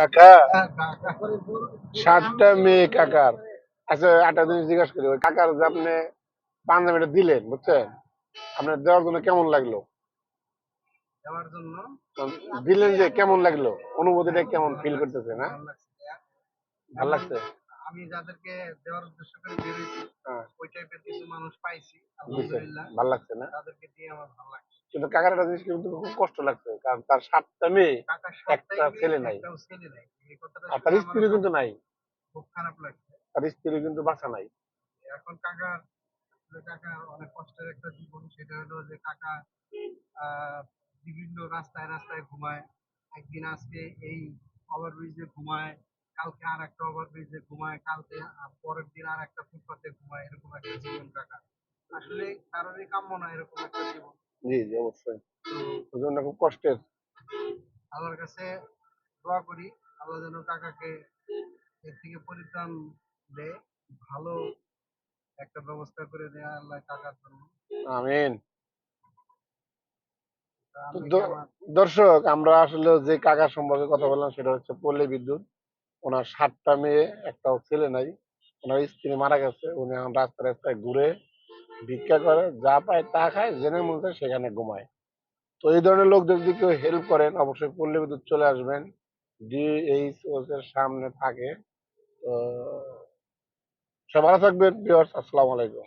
কাকা? সাতটা মেয়ে কাকার। আচ্ছা একটা জিনিস জিজ্ঞাসা করি। কাকার যে আপনি পাঞ্জাবিটা দিলেন বুঝছেন? আপনার দেওয়ার জন্য কেমন লাগল? দিলেন যে কেমন লাগল? অনুভূতিটা কেমন ফিল করতেছে না? ভালো ভালো লাগছে? আমি যাদেরকে দেওয়ার উদ্দেশ্য করে বেরোইছি হ্যাঁ। ওই টাইপের কিছু মানুষ পাইছি আলহামদুলিল্লাহ। ভালো লাগছে না? তাদেরকে দিয়ে আমার ভালো লাগছে। কিন্তু কাকার একটা জিনিস কিন্তু খুব কষ্ট লাগছে কারণ তার সাতটা মেয়ে একটা ছেলে নাই। আর তার স্ত্রী কিন্তু নাই। খুব খারাপ লাগছে। তার স্ত্রী কিন্তু বাঁচা নাই। এখন কাকা কাকা অনেক কষ্টের একটা জীবন। সেটা হলো যে কাকা আহ, বিভিন্ন রাস্তায় রাস্তায় ঘুমায়। একদিন আজকে এই ওভারব্রিজে ঘুমায় কালকে আর একটা ওভারব্রিজে ঘুমায় কালকে পরের দিন আর একটা ফুটপাতে ঘুমায় এরকম একটা জীবন কাকা আসলে কারোরই কাম্য না এরকম একটা জীবন। জি জি অবশ্যই। তো জন্য খুব কষ্টের। আল্লাহর কাছে দোয়া করি আল্লাহ যেন কাকাকে এর থেকে পরিত্রাণ দেয় ভালো একটা ব্যবস্থা করে দেয় আল্লাহ কাকার জন্য। আমিন। দ- দর্শক আমরা আসলে যে কাকার সম্পর্কে কথা বললাম সেটা হচ্ছে পল্লী বিদ্যুৎ। ওনার সাতটা মেয়ে, একটাও ছেলে নাই। ওনার স্ত্রী মারা গেছে। উনি এখন রাস্তায় রাস্তায় ঘুরে ভিক্ষা করে, যা পায় তা খায় জেনে মন সেখানে ঘুমায়। তো এই ধরনের লোকদের যদি কেউ হেল্প করেন, অবশ্যই পল্লী বিদ্যুৎ চলে আসবেন। ডিএইচ এর সামনে থাকে। তো সব ভালো থাকবেন আসসালামু আলাইকুম।